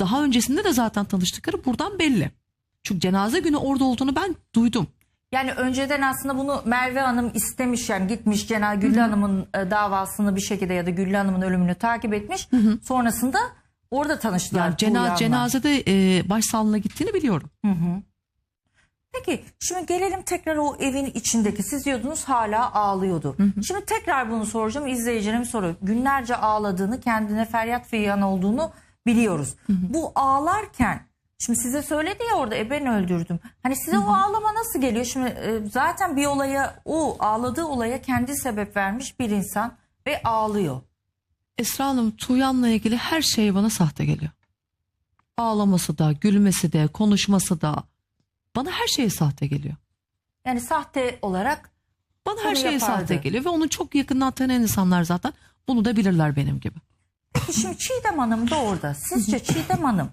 daha öncesinde de zaten tanıştıkları buradan belli. Çünkü cenaze günü orada olduğunu ben duydum. Yani önceden aslında bunu Merve Hanım istemiş yani gitmiş Cenal Güllü Hanım'ın e, davasını bir şekilde ya da Güllü Hanım'ın ölümünü takip etmiş. Sonrasında orada tanıştılar. Yani cena- Tuğyan'la. cenazede e, başsağlığına gittiğini biliyorum. Peki şimdi gelelim tekrar o evin içindeki siz diyordunuz hala ağlıyordu. Şimdi tekrar bunu soracağım izleyicilerim soruyor. Günlerce ağladığını kendine feryat figan olduğunu biliyoruz. Bu ağlarken şimdi size söyledi ya orada e ben öldürdüm. Hani size o ağlama nasıl geliyor? Şimdi e, zaten bir olaya o ağladığı olaya kendi sebep vermiş bir insan ve ağlıyor. Esra Hanım Tuğyan'la ilgili her şey bana sahte geliyor. Ağlaması da, gülmesi de, konuşması da bana her şey sahte geliyor. Yani sahte olarak Bana her şey sahte geliyor ve onu çok yakından tanıyan insanlar zaten bunu da bilirler benim gibi. Şimdi Çiğdem Hanım da orada. Sizce Çiğdem Hanım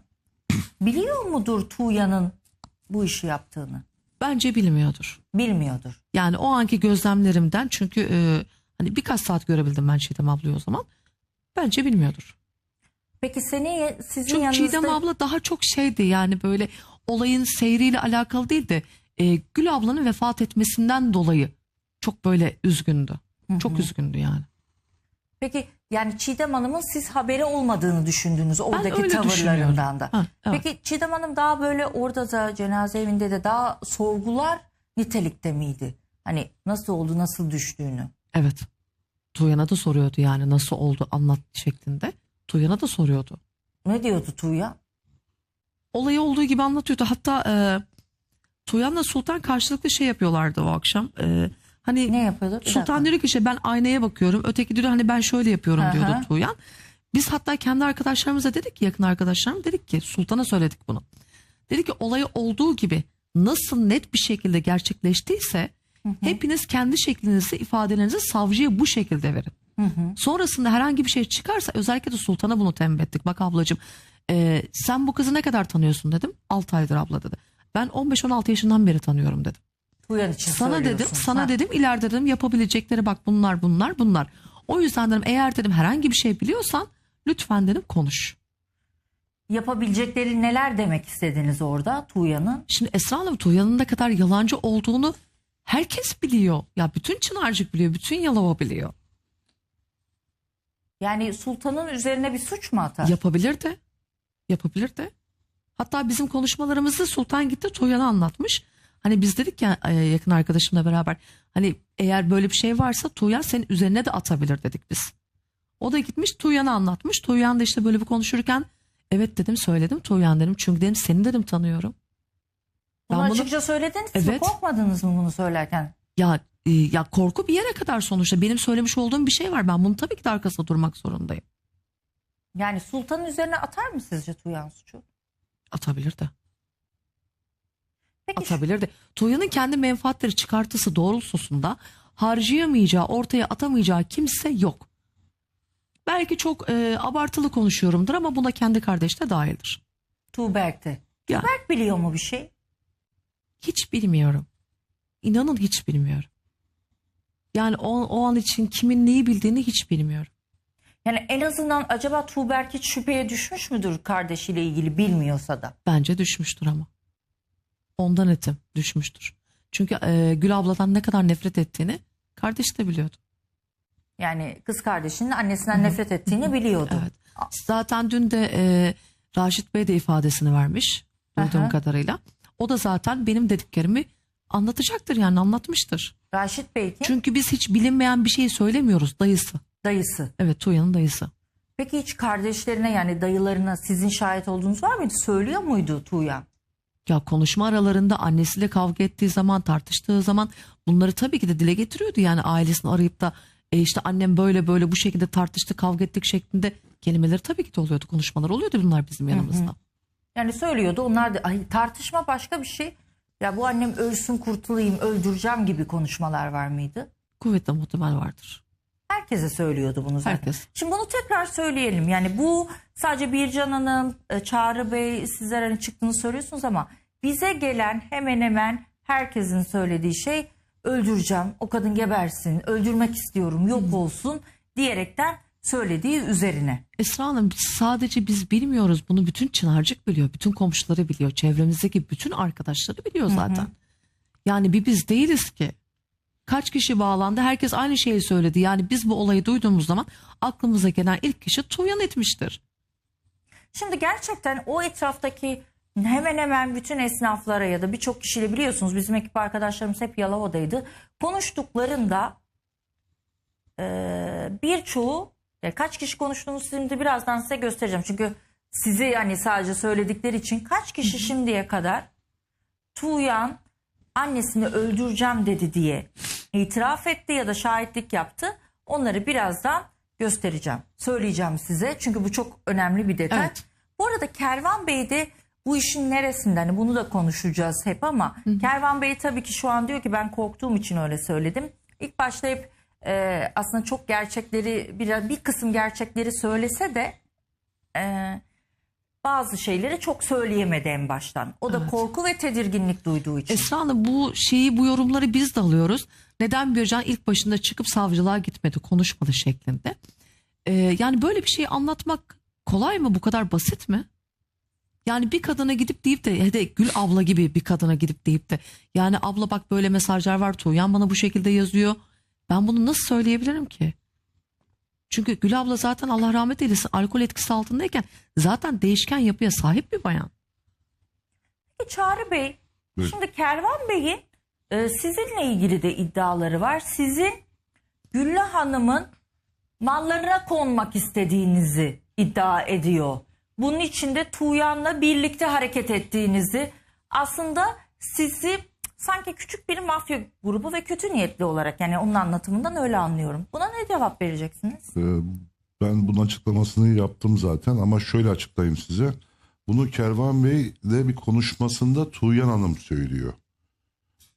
biliyor mudur Tuğya'nın bu işi yaptığını? Bence bilmiyordur. Bilmiyordur. Yani o anki gözlemlerimden çünkü e, hani birkaç saat görebildim ben Çiğdem ablayı o zaman. Bence bilmiyordur. Peki seni sizin Çünkü yanınızda Çiğdem abla daha çok şeydi yani böyle olayın seyriyle alakalı değil de e, Gül ablanın vefat etmesinden dolayı çok böyle üzgündü. Çok üzgündü yani. Peki yani Çiğdem Hanım'ın siz haberi olmadığını düşündünüz oradaki öyle tavırlarından da. Ha, evet. Peki Çiğdem Hanım daha böyle orada da cenaze evinde de daha sorgular nitelikte miydi? Hani nasıl oldu, nasıl düştüğünü. Evet. Tuğyan'a da soruyordu yani nasıl oldu anlat şeklinde. Tuğyan'a da soruyordu. Ne diyordu Tuğya? Olayı olduğu gibi anlatıyordu. Hatta e, Tuğyan'la Sultan karşılıklı şey yapıyorlardı o akşam. E, hani Ne yapıyordu? Bir Sultan dakika. diyor ki işte ben aynaya bakıyorum. Öteki diyor hani ben şöyle yapıyorum Hı hı. diyordu Tuğyan. Biz hatta kendi arkadaşlarımıza dedik ki yakın arkadaşlarım dedik ki Sultan'a söyledik bunu. Dedik ki olayı olduğu gibi nasıl net bir şekilde gerçekleştiyse hepiniz kendi şeklinizi ifadelerinizi savcıya bu şekilde verin. Sonrasında herhangi bir şey çıkarsa özellikle de Sultan'a bunu tembih ettik. Bak ablacığım e, sen bu kızı ne kadar tanıyorsun dedim. 6 aydır abla dedi. Ben 15-16 yaşından beri tanıyorum dedim. Tuğyan için Sana dedim, sana Ha. dedim ileride dedim yapabilecekleri bak bunlar bunlar bunlar. O yüzden dedim eğer dedim herhangi bir şey biliyorsan lütfen dedim konuş. Yapabilecekleri neler demek istediniz orada Tuğya'nın? Şimdi Esra Hanım Tuğyan'ın ne kadar yalancı olduğunu herkes biliyor. Ya bütün Çınarcık biliyor, bütün Yalova biliyor. Yani sultanın üzerine bir suç mu atar? Yapabilir de. Yapabilir de. Hatta bizim konuşmalarımızda Sultan gitti Tuğyan'a anlatmış. Hani biz dedik ya e, yakın arkadaşımla beraber hani eğer böyle bir şey varsa Tuğyan senin üzerine de atabilir dedik biz. O da gitmiş Tuğyan'a anlatmış. Tuğyan da işte böyle bir konuşurken evet dedim söyledim Tuğyan dedim. Çünkü dedim seni dedim tanıyorum. Ben bunu- açıkça söylediniz mi? Evet. Korkmadınız mı bunu söylerken? Ya e, ya korku bir yere kadar sonuçta benim söylemiş olduğum bir şey var. Ben bunu tabii ki de arkasında durmak zorundayım. Yani sultanın üzerine atar mı sizce Tuğyan suçu? Atabilir de. Peki şu- atabilir de. Tuğyan'ın kendi menfaatleri çıkartısı doğrultusunda harcayamayacağı, ortaya atamayacağı kimse yok. Belki çok e, abartılı konuşuyorumdur ama buna kendi kardeş de dahildir. Tuğberk'te. Ya. Tuğberk biliyor mu bir şey? Hiç bilmiyorum. İnanın hiç bilmiyorum. Yani o, o an için kimin neyi bildiğini hiç bilmiyorum. Yani en azından acaba Tuğberk hiç şüpheye düşmüş müdür kardeşiyle ilgili bilmiyorsa da? Bence düşmüştür ama. Ondan etim düşmüştür. Çünkü e, Gül abladan ne kadar nefret ettiğini kardeş de biliyordu. Yani kız kardeşinin annesinden nefret ettiğini biliyordu. Evet. Zaten dün de e, Raşit Bey de ifadesini vermiş duyduğum kadarıyla. O da zaten benim dediklerimi anlatacaktır yani anlatmıştır. Raşit Bey kim? Çünkü biz hiç bilinmeyen bir şeyi söylemiyoruz dayısı. Dayısı. Evet Tuğyan'ın dayısı. Peki hiç kardeşlerine yani dayılarına sizin şahit olduğunuz var mıydı? Söylüyor muydu Tuğyan? Ya konuşma aralarında annesiyle kavga ettiği zaman tartıştığı zaman bunları tabii ki de dile getiriyordu. Yani ailesini arayıp da e işte annem böyle böyle bu şekilde tartıştı kavga ettik şeklinde kelimeleri tabii ki de oluyordu. Konuşmalar oluyordu bunlar bizim yanımızda. Yani söylüyordu onlar da ay, tartışma başka bir şey. Ya bu annem ölsün kurtulayım öldüreceğim gibi konuşmalar var mıydı? Kuvvetle muhtemel vardır. Herkese söylüyordu bunu zaten. Herkes. Şimdi bunu tekrar söyleyelim. Yani bu sadece Bircan Hanım, e, Çağrı Bey sizler hani çıktığını söylüyorsunuz ama bize gelen hemen hemen herkesin söylediği şey öldüreceğim, o kadın gebersin, öldürmek istiyorum, yok olsun diyerekten söylediği üzerine. Esra Hanım sadece biz bilmiyoruz bunu bütün Çınarcık biliyor. Bütün komşuları biliyor. Çevremizdeki bütün arkadaşları biliyor zaten. Yani bir biz değiliz ki. Kaç kişi bağlandı herkes aynı şeyi söyledi. Yani biz bu olayı duyduğumuz zaman aklımıza gelen ilk kişi Tuğyan etmiştir. Şimdi gerçekten o etraftaki hemen hemen bütün esnaflara ya da birçok kişiyle biliyorsunuz bizim ekip arkadaşlarımız hep Yalova'daydı. Konuştuklarında e, birçoğu ya kaç kişi konuştuğumuzu şimdi birazdan size göstereceğim. Çünkü sizi yani sadece söyledikleri için kaç kişi şimdiye kadar Tuğyan annesini öldüreceğim dedi diye itiraf etti ya da şahitlik yaptı. Onları birazdan göstereceğim. Söyleyeceğim size. Çünkü bu çok önemli bir detay. Evet. Bu arada Kervan Bey de bu işin neresinde hani bunu da konuşacağız hep ama Kervan Bey tabii ki şu an diyor ki ben korktuğum için öyle söyledim. İlk başta hep e, aslında çok gerçekleri bir, bir kısım gerçekleri söylese de e, bazı şeyleri çok söyleyemedi en baştan. O da Evet. korku ve tedirginlik duyduğu için. Esra Hanım bu şeyi bu yorumları biz de alıyoruz. Neden Bircan ilk başında çıkıp savcılığa gitmedi konuşmadı şeklinde. Ee, yani böyle bir şeyi anlatmak kolay mı bu kadar basit mi? Yani bir kadına gidip deyip de he de Gül abla gibi bir kadına gidip deyip de yani abla bak böyle mesajlar var Tuğyan bana bu şekilde yazıyor. Ben bunu nasıl söyleyebilirim ki? Çünkü Gül abla zaten Allah rahmet eylesin alkol etkisi altındayken zaten değişken yapıya sahip bir bayan. Peki Çağrı Bey, Buyurun. şimdi Kervan Bey'in e, sizinle ilgili de iddiaları var. Sizin Güllü Hanım'ın mallarına konmak istediğinizi iddia ediyor. Bunun için de Tuğyan'la birlikte hareket ettiğinizi aslında sizi sanki küçük bir mafya grubu ve kötü niyetli olarak yani onun anlatımından öyle anlıyorum. Buna ne cevap vereceksiniz? Ee, Ben bunun açıklamasını yaptım zaten ama şöyle açıklayayım size. Bunu Kervan Bey de bir konuşmasında Tuğyan Hanım söylüyor.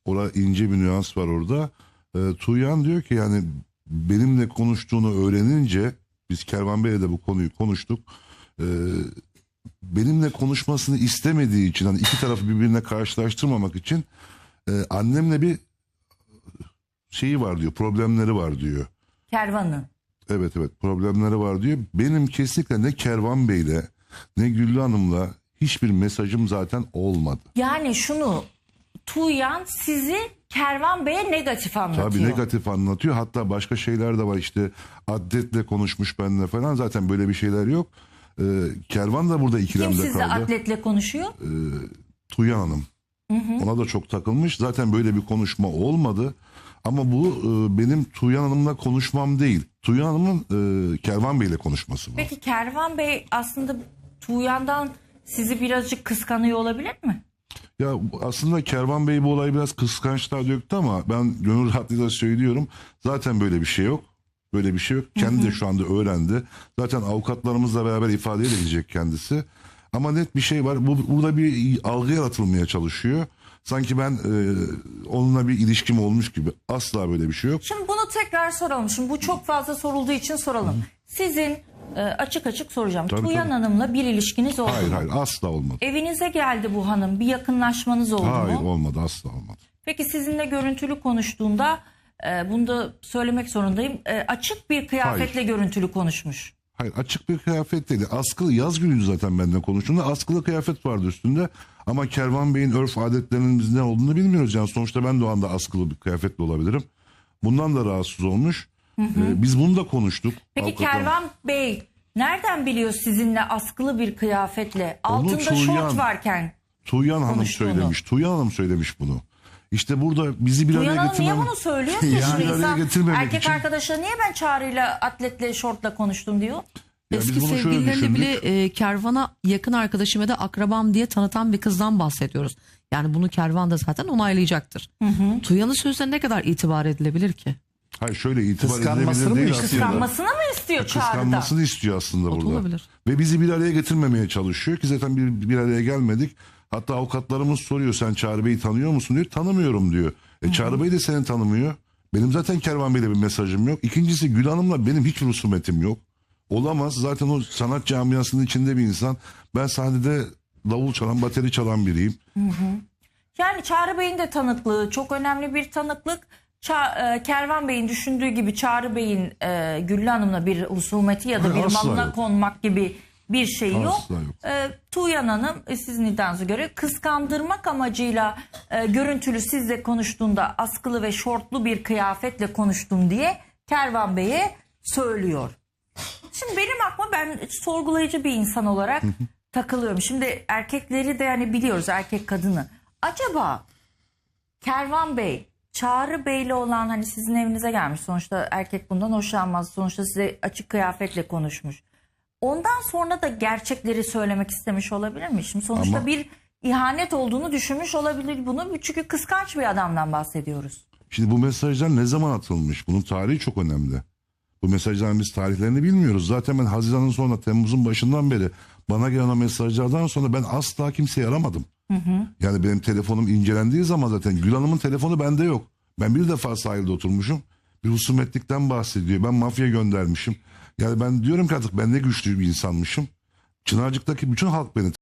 Orada ince bir nüans var orada. Ee, Tuğyan diyor ki yani benimle konuştuğunu öğrenince biz Kervan Bey'le de bu konuyu konuştuk. Ee, benimle konuşmasını istemediği için hani iki tarafı birbirine karşılaştırmamak için e, annemle bir şeyi var diyor problemleri var diyor. Kervan'ın. Evet evet problemleri var diyor. Benim kesinlikle ne Kervan Bey'le ne Güllü Hanım'la hiçbir mesajım zaten olmadı. Yani şunu Tuğyan sizi Kervan Bey'e negatif anlatıyor. Tabii negatif anlatıyor. Hatta başka şeyler de var işte atletle konuşmuş benimle falan zaten böyle bir şeyler yok. Ee, Kervan da burada Kim ikilemde sizle kaldı. atletle konuşuyor? Tuğyan Hanım. Ona da çok takılmış. Zaten böyle bir konuşma olmadı. Ama bu e, benim Tuğyan Hanım'la konuşmam değil. Tuğyan Hanım'ın e, Kervan Bey'le konuşması bu. Peki Kervan Bey aslında Tuğyan'dan sizi birazcık kıskanıyor olabilir mi? Ya aslında Kervan Bey bu olayı biraz kıskançlığa döktü ama ben gönül rahatlığıyla söylüyorum. Zaten böyle bir şey yok. Böyle bir şey yok. Kendi de şu anda öğrendi. Zaten avukatlarımızla beraber ifade edecek kendisi. Ama net bir şey var. Bu, burada bir algı yaratılmaya çalışıyor. Sanki ben e, onunla bir ilişkim olmuş gibi. Asla böyle bir şey yok. Şimdi bunu tekrar soralım. Şimdi bu çok fazla sorulduğu için soralım. Sizin e, açık açık soracağım. Tabii, Tuğyan tabii. Hanım'la bir ilişkiniz oldu Hayır mu? hayır asla olmadı. Evinize geldi bu hanım. Bir yakınlaşmanız oldu Hayır mu? olmadı asla olmadı. Peki sizinle görüntülü konuştuğunda e, bunu da söylemek zorundayım. E, açık bir kıyafetle görüntülü konuşmuş. Hayır açık bir kıyafet değil. Askılı yaz günüydü zaten benden konuştuğunda. Askılı kıyafet vardı üstünde. Ama Kervan Bey'in örf adetlerinin ne olduğunu bilmiyoruz. Yani sonuçta ben de o anda askılı bir kıyafetle olabilirim. Bundan da rahatsız olmuş. Ee, biz bunu da konuştuk. Peki Avukatlar- Kervan Bey nereden biliyor sizinle askılı bir kıyafetle altında şort Tuğyan- varken? Tuğyan Hanım söylemiş. Tuğyan Hanım söylemiş bunu. İşte burada bizi bir Tuğyan araya Hanım niye getirmem... bunu söylüyor ki? Yani Şimdi araya insan getirmemek erkek için- arkadaşa niye ben Çağrı'yla atletle şortla konuştum diyor? Ya biz Eski bunu şöyle sevgililerini düşündük. bile e, kervana yakın arkadaşım ya da akrabam diye tanıtan bir kızdan bahsediyoruz. Yani bunu kervan da zaten onaylayacaktır. Tuğyan'ın sözlerine ne kadar itibar edilebilir ki? Hayır şöyle itibar Kıskanmasını edilebilir mı değil istiyor? aslında. Kıskanmasını mı istiyor Çağrı'da? Kıskanmasını istiyor aslında O da burada. olabilir. Ve bizi bir araya getirmemeye çalışıyor ki zaten bir, bir araya gelmedik. Hatta avukatlarımız soruyor sen Çağrı Bey'i tanıyor musun diyor. Tanımıyorum diyor. E Çağrı Bey de seni tanımıyor. Benim zaten Kervan Bey'le bir mesajım yok. İkincisi Gül Hanım'la benim hiç rusumetim yok. Olamaz. Zaten o sanat camiasının içinde bir insan. Ben sahnede davul çalan, bateri çalan biriyim. Yani Çağrı Bey'in de tanıklığı çok önemli bir tanıklık. Ça- e, Kervan Bey'in düşündüğü gibi Çağrı Bey'in e, Güllü Hanım'la bir husumeti ya da Hayır, bir malına yok. konmak gibi bir şey yok. Asla yok. E, Tuğyan Hanım e, sizin iddianıza göre kıskandırmak amacıyla e, görüntülü sizle konuştuğunda askılı ve şortlu bir kıyafetle konuştum diye Kervan Bey'e söylüyor. Şimdi benim aklıma ben sorgulayıcı bir insan olarak takılıyorum. Şimdi erkekleri de yani biliyoruz erkek kadını. Acaba Kervan Bey, Çağrı Bey'le olan hani sizin evinize gelmiş. Sonuçta erkek bundan hoşlanmaz. Sonuçta size açık kıyafetle konuşmuş. Ondan sonra da gerçekleri söylemek istemiş olabilir mi? Şimdi sonuçta Ama- bir ihanet olduğunu düşünmüş olabilir bunu. Çünkü kıskanç bir adamdan bahsediyoruz. Şimdi bu mesajlar ne zaman atılmış? Bunun tarihi çok önemli. Bu mesajların biz tarihlerini bilmiyoruz. Zaten ben Haziran'ın sonunda Temmuz'un başından beri bana gelen o mesajlardan sonra ben asla kimseyi aramadım. Yani benim telefonum incelendiği zaman zaten Gül Hanım'ın telefonu bende yok. Ben bir defa sahilde oturmuşum. Bir husumetlikten bahsediyor. Ben mafya göndermişim. Yani ben diyorum ki artık ben ne güçlü bir insanmışım. Çınarcık'taki bütün halk beni